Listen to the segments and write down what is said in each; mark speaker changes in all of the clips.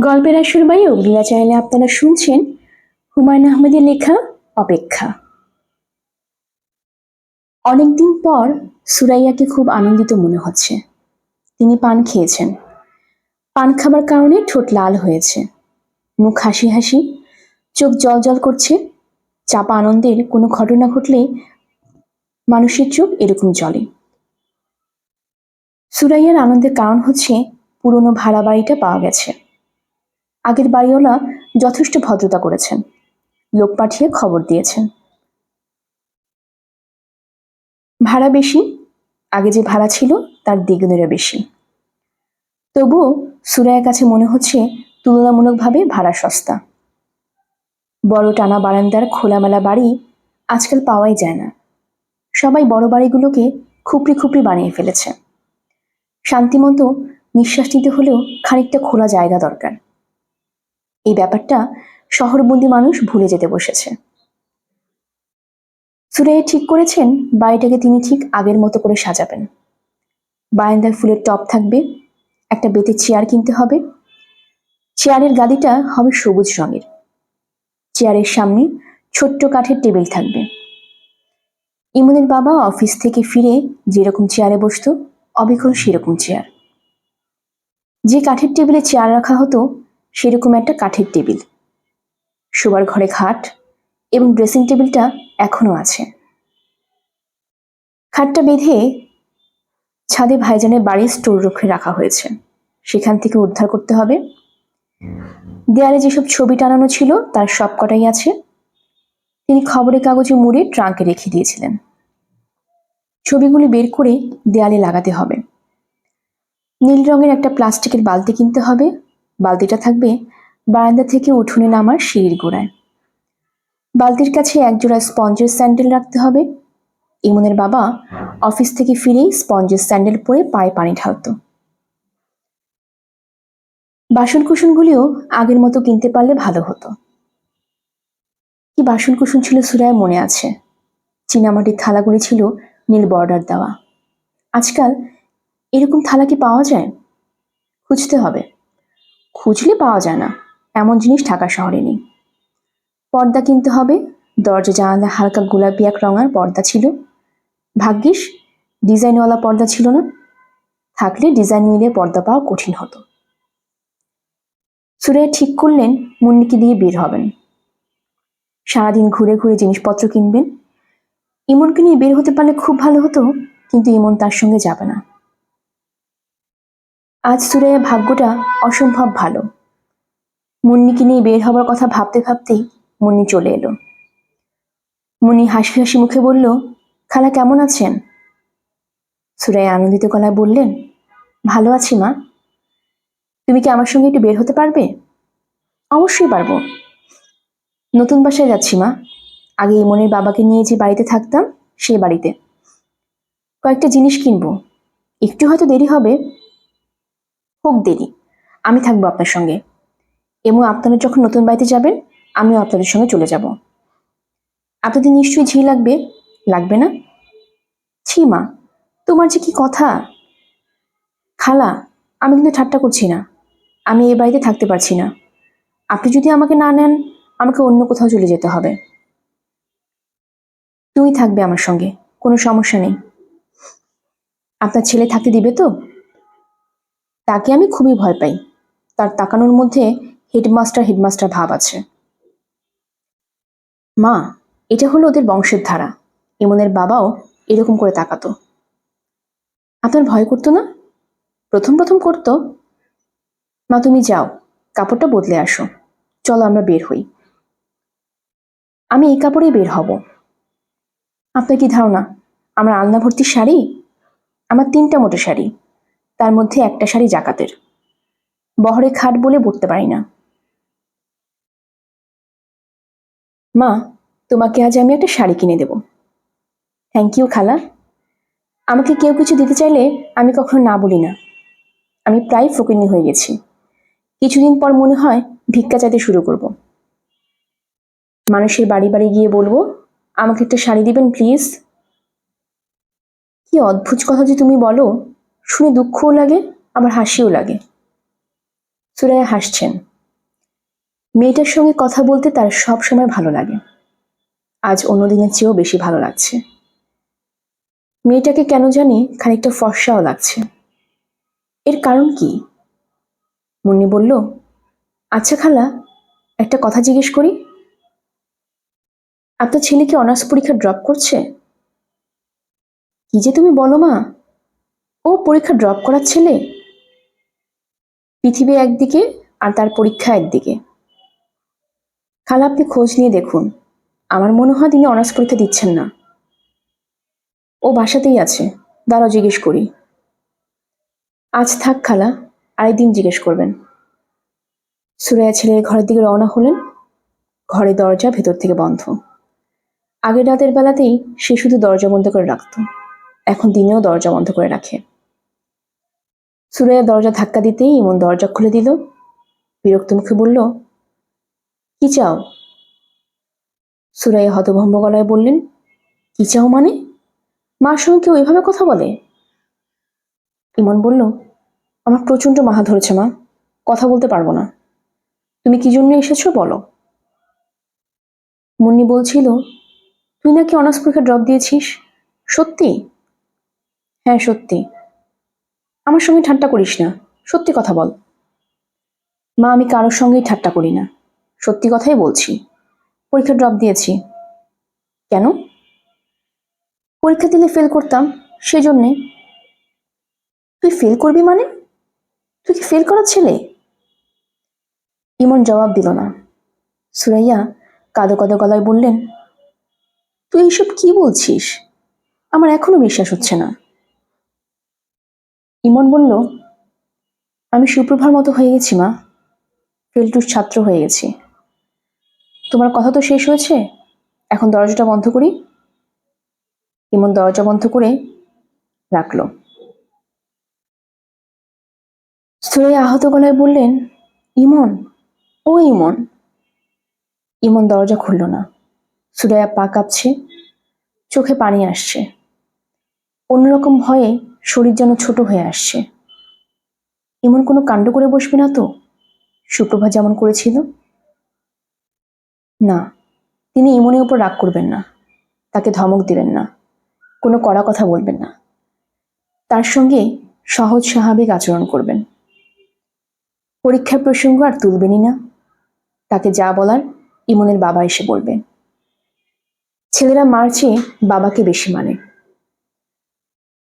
Speaker 1: গল্পের আসর বাই অগ্নিলা চাইলে আপনারা শুনছেন হুমায়ুন আহমেদের লেখা অপেক্ষা। অনেকদিন পর সুরাইয়াকে খুব আনন্দিত মনে হচ্ছে। তিনি পান খেয়েছেন। পান খাবার কারণে ঠোঁট লাল হয়েছে। মুখ হাসি হাসি, চোখ জল জল করছে। চাপা আনন্দের কোনো ঘটনা ঘটলে মানুষের চোখ এরকম জলে সুরাইয়ার আনন্দের কারণ হচ্ছে পুরনো ভাড়া বাড়িটা পাওয়া গেছে। আগের বাড়িওয়ালা যথেষ্ট ভদ্রতা করেছেন। লোক পাঠিয়ে খবর দিয়েছেন। ভাড়া বেশি, আগে যে ভাড়া ছিল তার দ্বিগুণেরও বেশি। তবুও সুরায়ের কাছে মনে হচ্ছে তুলনামূলকভাবে ভাড়া সস্তা। বড় টানা বারান্দার খোলামেলা বাড়ি আজকাল পাওয়াই যায় না। সবাই বড় বাড়িগুলোকে খুপড়ি খুপড়ি বানিয়ে ফেলেছে। শান্তিমতো নিঃশ্বাস নিতে হলেও খানিকটা খোলা জায়গা দরকার। এই ব্যাপারটা শহরবন্দি মানুষ ভুলে যেতে বসেছে। সুরাইয়া ঠিক করেছেন, বাড়িটাকে তিনি ঠিক আগের মতো করে সাজাবেন। বারান্দার ফুলের টপ থাকবে, একটা বেতের চেয়ার কিনতে হবে। চেয়ারের গাদিটা হবে সবুজ রঙের। চেয়ারের সামনে ছোট্ট কাঠের টেবিল থাকবে। ইমনের বাবা অফিস থেকে ফিরে যেরকম চেয়ারে বসতো, অবিকল সেরকম চেয়ার। যে কাঠের টেবিলে চেয়ার রাখা হতো সেরকম একটা কাঠের টেবিল। শোবার ঘরে খাট এবং ড্রেসিং টেবিলটা এখনও আছে। খাটটা বেঁধে ছাদে ভাইজানের বাড়ির স্টোর রুমে রাখা হয়েছে। সেখান থেকে উদ্ধার করতে হবে। দেয়ালে যেসব ছবি টানানো ছিল, তার সব কটাই আছে। তিনি খবরের কাগজে মুড়ে ট্রাঙ্কে রেখে দিয়েছিলেন। ছবিগুলি বের করে দেয়ালে লাগাতে হবে। নীল রঙের একটা প্লাস্টিকের বালতি কিনতে হবে। বালতিটা থাকবে বারান্দা থেকে উঠোনে নামার সিঁড়ির গোড়ায়। বালতির কাছে একজোড়া স্পঞ্জের স্যান্ডেল রাখতে হবে। ইমনের বাবা অফিস থেকে ফিরেই স্পঞ্জের স্যান্ডেল পরে পায়ে পানি ঢালত। বাসন কুসনগুলিও আগের মতো কিনতে পারলে ভালো হতো। কি বাসন কুসন ছিল সুরায় মনে আছে। চীনামাটির থালাগুলি ছিল নীল বর্ডার দেওয়া। আজকাল এরকম থালা কি পাওয়া যায়? খুঁজতে হবে। খুঁজলে পাওয়া যায় না। এমন জিনিস ঢাকা শহরে নেই। পর্দা কিনতে হবে। দরজা জানালা হালকা গোলাপি এক রঙার পর্দা ছিল। ভাগ্যিস, ডিজাইনওয়ালা পর্দা ছিল না। থাকলে ডিজাইন মিলিয়ে পর্দা পাওয়া কঠিন হতো। সুরাইয়া ঠিক করলেন, মুন্নিকে দিয়ে বের হবেন। সারাদিন ঘুরে ঘুরে জিনিসপত্র কিনবেন। ইমনকে নিয়ে বের হতে পারলে খুব ভালো হতো, কিন্তু ইমন তার সঙ্গে যাবে না। আজ সুরাইয়া ভাগ্যটা অসম্ভব ভালো। মুন্নিকে নিয়ে বের হবার কথা ভাবতে ভাবতেই মুন্নি চলে এলো। মুনি হাসি হাসি মুখে বলল, খালা কেমন আছেন? সুরাইয়া আনন্দিত গলায় বললেন, ভালো আছি মা। তুমি কি আমার সঙ্গে একটু বের হতে পারবে? অবশ্যই পারব। নতুন বাসায় যাচ্ছি মা। আগে ইমনের বাবাকে নিয়ে যে বাড়িতে থাকতাম সেই বাড়িতে। কয়েকটা জিনিস কিনবো। একটু হয়তো দেরি হবে। হোক দেরি। আমি থাকব আপনার সঙ্গে। এবং আপনারা যখন নতুন বাড়িতে যাবেন, আমিও আপনাদের সঙ্গে চলে যাব। আপনাদের নিশ্চয়ই ঝি লাগবে? লাগবে না? ছি মা, তোমার যে কি কথা? খালা, আমি কিন্তু ঠাট্টা করছি না। আমি এই বাড়িতে থাকতে পারছি না। আপনি যদি আমাকে না নেন, আমাকে অন্য কোথাও চলে যেতে হবে। তুমি থাকবে আমার সঙ্গে, কোনো সমস্যা নেই। আপনার ছেলে থাকতে দিবে তো? তাকে আমি খুবই ভয় পাই। তার তাকানোর মধ্যে হেডমাস্টার হেডমাস্টার ভাব আছে। মা, এটা হলো ওদের বংশের ধারা। ইমনের বাবাও এরকম করে তাকাতো। আপনার ভয় করতো না? প্রথম প্রথম করতো। মা, তুমি যাও, কাপড়টা বদলে আসো। চলো আমরা বের হই। আমি এই কাপড়েই বের হব। আপনার কি ধারণা? আমার আলনা ভর্তি শাড়ি? আমার তিনটা মোটে শাড়ি। তার মধ্যে একটা শাড়ি জাকাতের। বহরে খাট বলে পড়তে পারি না। মা, তোমাকে আজ আমি একটা শাড়ি কিনে দেব। থ্যাংক ইউ খালা। আমাকে কেউ কিছু দিতে চাইলে আমি কখনো না বলি না। আমি প্রায় ফকিনি হয়ে গেছি। কিছুদিন পর মনে হয় ভিক্ষা চাইতে শুরু করব। মানুষের বাড়ি বাড়ি গিয়ে বলব, আমাকে একটা শাড়ি দিবেন প্লিজ কি অদ্ভুত কথা যে তুমি বলো। শুনে দুঃখও লাগে আবার হাসিও লাগে। সুরাইয়া হাসছেন। মেয়েটার সঙ্গে কথা বলতে তার সব সময় ভালো লাগে। আজ অন্য দিনের চেয়েও বেশি ভালো লাগছে। মেয়েটাকে কেন জানি খানিকটা ফর্সাও লাগছে। এর কারণ কি? মুন্নি বলল আচ্ছা খালা, একটা কথা জিজ্ঞেস করি। আপনার ছেলে কি অনার্স পরীক্ষা ড্রপ করছে? কি যে তুমি বলো মা ও পরীক্ষা ড্রপ করার ছেলে? পৃথিবী একদিকে আর তার পরীক্ষা একদিকে। খালা, আপনি খোঁজ নিয়ে দেখুন। আমার মনে হয় তিনি অনার্স পরীক্ষা দিচ্ছেন না। ও বাসাতেই আছে। দাঁড়াও, জিজ্ঞেস করি। আজ থাক খালা, আরেকদিন জিজ্ঞেস করবেন। সুরাইয়া ছেলের ঘরের দিকে রওনা হলেন। ঘরে দরজা ভেতর থেকে বন্ধ। আগের রাতের বেলাতেই সে শুধু দরজা বন্ধ করে রাখত। এখন দিনেও দরজা বন্ধ করে রাখে। সুরাইয়া দরজা ধাক্কা দিতেই ইমন দরজা খুলে দিল। বিরক্ত মুখে বলল, কি চাও? সুরাইয়া হতভম্ব গলায় বললেন, কি চাও মানে? মার সঙ্গে কেউ এভাবে কথা বলে? ইমন বলল, আমার প্রচণ্ড মাথা ধরেছে মা, কথা বলতে পারব না। তুমি কি জন্য এসেছ বলো? মুন্নি বলছিল, তুই নাকি অনার্স পরীক্ষা ড্রপ দিয়েছিস? সত্যি? হ্যাঁ সত্যি। আমার সঙ্গে ঠাট্টা করিস না। সত্যি কথা বল। মা, আমি কারোর সঙ্গেই ঠাট্টা করি না। সত্যি কথাই বলছি। পরীক্ষা ড্রপ দিয়েছি। কেন? পরীক্ষা দিলে ফেল করতাম, সেজন্যে। তুই ফেল করবি মানে? তুই কি ফেল করার ছেলে? ইমন জবাব দিল না। সুরাইয়া কাদো কাদো গলায় বললেন, তুই এইসব কি বলছিস? আমার এখনও বিশ্বাস হচ্ছে না। ইমন বলল, আমি সুপ্রভার মতো হয়ে গেছি, মা। ফেলটুর ছাত্র হয়ে গেছি। তোমার কথা তো শেষ হয়েছে? এখন দরজাটা বন্ধ করি? ইমন দরজা বন্ধ করে রাখল। সুরাইয়া আহত গলায় বললেন, ইমন, ও ইমন। ইমন দরজা খুলল না। সুরাইয়া পা কাঁপছে, চোখে পানি আসছে। অন্যরকম ভয়ে শরীর যেন ছোট হয়ে আসছে। ইমন কোনো কাণ্ড করে বসবে না তো? সুপ্রভা যেমন করেছিল? না, তিনি ইমনের উপর রাগ করবেন না। তাকে ধমক দিবেন না। কোনো কড়া কথা বলবেন না। তার সঙ্গে সহজ স্বাভাবিক আচরণ করবেন। পরীক্ষার প্রসঙ্গ আর তুলবেনই না। তাকে যা বলার ইমনের বাবা এসে বলবে ছেলেরা মার চেয়ে বাবাকে বেশি মানে।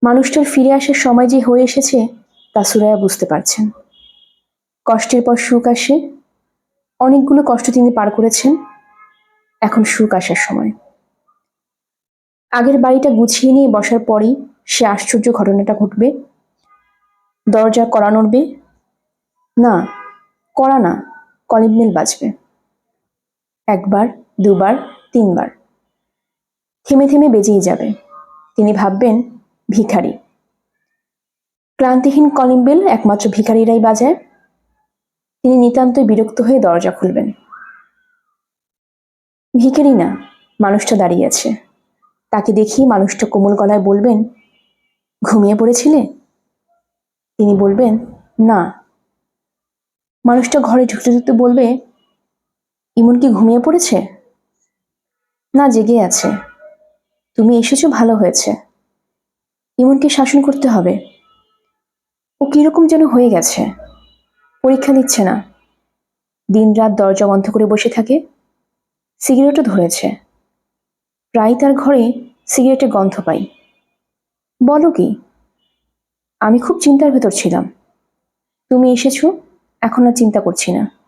Speaker 1: মানুষটার ফিরে আসার সময় যে হয়ে এসেছে, তা সুরায়া বুঝতে পারছেন। কষ্টের পর সুখ আসে। অনেকগুলো কষ্ট তিনি পার করেছেন। এখন সুখ আসার সময়। আগের বাড়িটা গুছিয়ে নিয়ে বসার পরই সে আশ্চর্য ঘটনাটা ঘটবে। দরজা কড়া নড়বে। না, কড়া না, কলিং বেল বাজবে। একবার, দুবার, তিনবার। থেমে থেমে বেজেই যাবে। তিনি ভাববেন ভিখারি। ক্লান্তিহীন কলিং বেল একমাত্র ভিখারিরাই বাজায়। তিনি নিতান্তই বিরক্ত হয়ে দরজা খুলবেন। ভিখারি না, মানুষটা দাঁড়িয়ে আছে। তাকে দেখি মানুষটা কোমল গলায় বলবেন, ঘুমিয়ে পড়েছিলে? তিনি বলবেন, না। মানুষটা ঘরে ঢুকতে ঢুকতে বলবে, ইমন কি ঘুমিয়ে পড়েছে? না, জেগে আছে। তুমি এসেছ, ভালো হয়েছে। ইমনকে শাসন করতে হবে। ও কীরকম যেন হয়ে গেছে। পরীক্ষা দিচ্ছে না। দিনরাত দরজা বন্ধ করে বসে থাকে। সিগারেটও ধরেছে। প্রায় তার ঘরে সিগারেটের গন্ধ পাই। বলো কি? আমি খুব চিন্তার ভেতর ছিলাম। তুমি এসেছ, এখন আর চিন্তা করছি না।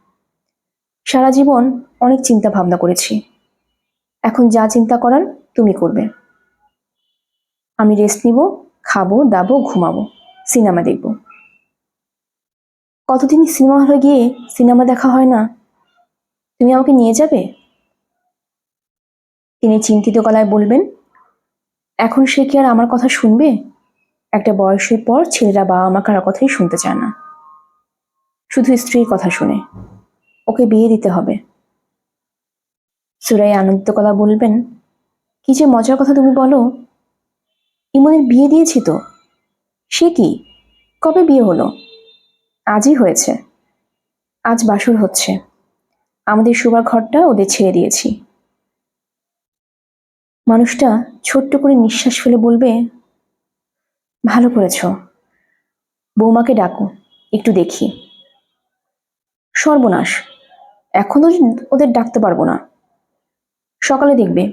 Speaker 1: সারা জীবন অনেক চিন্তা ভাবনা করেছি। এখন যা চিন্তা করার তুমি করবে। আমি রেস্ট নিব খাব, দাবো, ঘুমাবো, সিনেমা দেখব। কতদিন সিনেমা হলে গিয়ে সিনেমা দেখা হয় না? তুমি আমাকে নিয়ে যাবে? তিনি চিন্তিত গলায় বলবেন, এখন সে কি আর আমার কথা শুনবে? একটা বয়সের পর ছেলেরা বাবা মা কারও কথাই শুনতে চায় না। শুধু স্ত্রীর কথা শুনে, ওকে বিয়ে দিতে হবে। সুরাই আনন্দিত গলা বলবেন, কি যে মজার কথা তুমি বলো ইমনের বিয়ে দিয়েছি তো। সে কি? কবে বিয়ে হলো? আজই হয়েছে। আজ বাসুর হচ্ছে। আমাদের শোবার ঘরটা ওদের ছেড়ে দিয়েছি। মানুষটা ছোট্ট করে নিঃশ্বাস ফেলে বলবে, ভালো করেছ। বৌমাকে ডাকো, একটু দেখি। সর্বনাশ। এখন তো ওদের ডাকতে পারব না। সকালে দেখবে।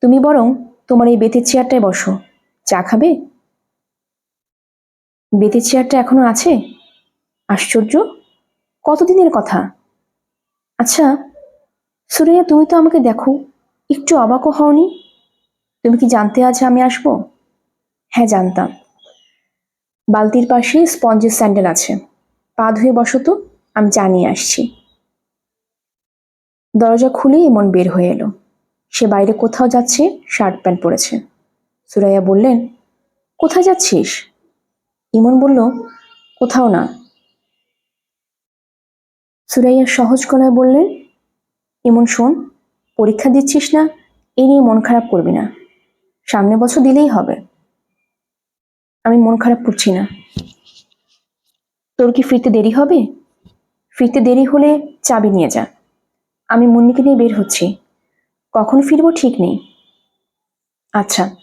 Speaker 1: তুমি বরং তোমার এই বেতের চেয়ারটায় বসো। চা খাবে? বেতের চেয়ারটা এখনও আছে? আশ্চর্য। কতদিনের কথা? আচ্ছা সুরাইয়া তুমি তো আমাকে দেখো। একটু অবাকও হওনি? তুমি কি জানতে আজ আমি আসব? হ্যাঁ জানতাম। বালতির পাশে স্পঞ্জের স্যান্ডেল আছে। পা ধুয়ে বসো তো, আমি জানিয়ে আসছি। দরজা খুলেই এমন বের হয়ে এলো। সে বাইরে কোথাও যাচ্ছে, শার্ট প্যান্ট পরেছে। সুরাইয়া বললেন, কোথায় যাচ্ছিস? ইমন বলল, কোথাও না। সুরাইয়া সহজ গলায় বললেন, ইমন, শোন, পরীক্ষা দিচ্ছিস না এই নিয়ে মন খারাপ করবি না। সামনে বছর দিলেই হবে। আমি মন খারাপ করছি না। তোর কি ফিরতে দেরি হবে? ফিরতে দেরি হলে চাবি নিয়ে যা। আমি মুন্নিকে নিয়ে বের হচ্ছি। কখন ফিরবো ঠিক নেই। আচ্ছা।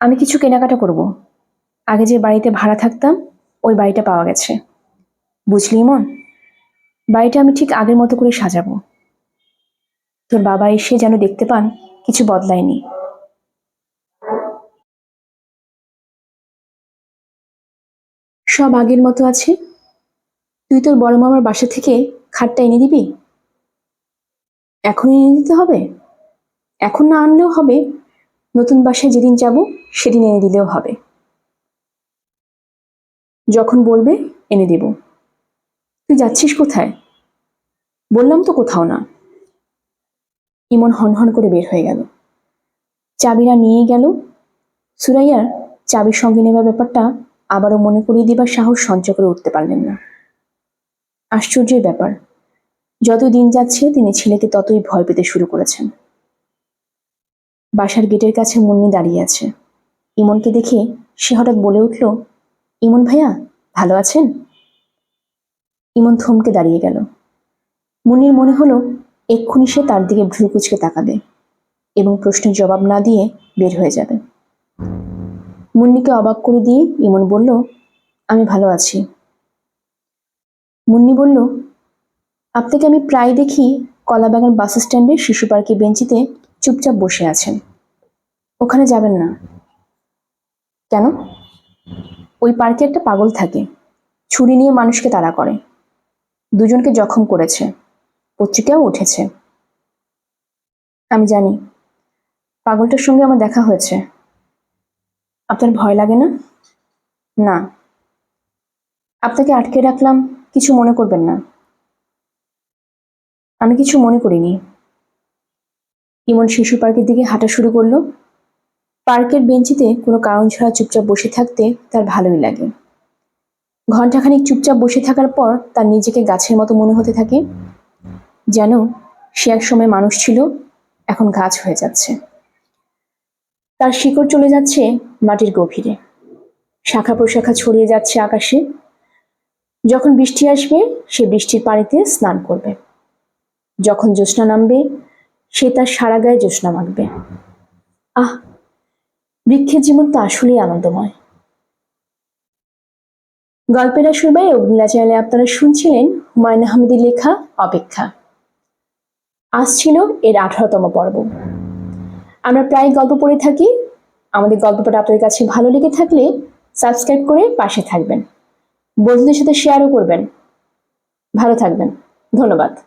Speaker 1: আমি কিছু কেনাকাটা করব। আগে যে বাড়িতে ভাড়া থাকতাম, ওই বাড়িটা পাওয়া গেছে। বুঝলি মন বাড়িটা আমি ঠিক আগের মতো করে সাজাবো। তোর বাবা এসে যেন দেখতে পান, কিছু বদলায়নি। সব আগের মতো আছে? তুই তোর বড় মামার বাসা থেকে খাটটা এনে দিবি? এখনই এনে দিতে হবে? এখন না আনলেও হবে? নতুন বাসায় যেদিন যাব, সেদিন এনে দিলেও হবে। যখন বলবে, এনে দেব। তুই যাচ্ছিস কোথায়? বললাম তো কোথাও না। ইমন হনহন করে বের হয়ে গেল। চাবিরা নিয়ে গেল। সুরাইয়ার চাবির সঙ্গে নেওয়ার ব্যাপারটা আবারও মনে করিয়ে দিবার সাহস সঞ্চয় করে উঠতে পারলেন না। আশ্চর্যের ব্যাপার। যত দিন যাচ্ছে, তিনি ছেলেকে ততই ভয় পেতে শুরু করেছেন। বাসার গেটের কাছে মুন্নি দাঁড়িয়ে আছে। ইমনকে দেখে সে হঠাৎ বলে উঠল, ইমন ভাইয়া, ভালো আছেন? ইমন থমকে দাঁড়িয়ে গেল। মুন্নির মনে হলো, এক্ষুনি সে তার দিকে ভ্রু কুচকে তাকাবে এবং প্রশ্নের জবাব না দিয়ে বের হয়ে যাবে। মুন্নিকে অবাক করে দিয়ে ইমন বলল, আমি ভালো আছি। মুন্নি বলল, আপনাকে আমি প্রায় দেখি কলাবাগান বাস স্ট্যান্ডে শিশু পার্কে বেঞ্চিতে চুপচাপ বসে আছেন। ওখানে যাবেন না। কেন? ওই পার্কে একটা পাগল থাকে। ছুরি নিয়ে মানুষকে তাড়া করে। দুজনকে জখম করেছে। পত্রিকাও উঠেছে। আমি জানি। পাগলটার সঙ্গে আমার দেখা হয়েছে। আপনার ভয় লাগে না? না। আপনাকে আটকে রাখলাম, কিছু মনে করবেন না। আমি কিছু মনে করিনি। ইমন শিশু পার্কের দিকে হাঁটা শুরু করল। পার্কের বেঞ্চিতে কোনো কারণ ছাড়া চুপচাপ বসে থাকতে তার ভালোই লাগে। ঘন্টাখানিক চুপচাপ বসে থাকার পর তার নিজেকে গাছের মতো মনে হতে থাকে। যেন সে এক সময় মানুষ ছিল, এখন গাছ হয়ে যাচ্ছে। তার শিকড় চলে যাচ্ছে মাটির গভীরে। শাখা প্রশাখা ছড়িয়ে যাচ্ছে আকাশে। যখন বৃষ্টি আসবে, সে বৃষ্টির পানিতে স্নান করবে। যখন জ্যোৎস্না নামবে সে তার সারা গায়ে জ্যোৎস্না মাখবে। আহ, বৃক্ষের জীবন তো আসলেই আনন্দময়। গল্পের আসরবাই অগ্নিলা চ্যানেলে আপনারা শুনছিলেন হুমায়ুন আহমেদের লেখা অপেক্ষা। আজ ছিল এর আঠারোতম পর্ব। আমরা প্রায় গল্প পড়ে থাকি। আমাদের গল্পটা আপনাদের কাছে ভালো লেগে থাকলে সাবস্ক্রাইব করে পাশে থাকবেন। বন্ধুদের সাথে শেয়ারও করবেন। ভালো থাকবেন। ধন্যবাদ।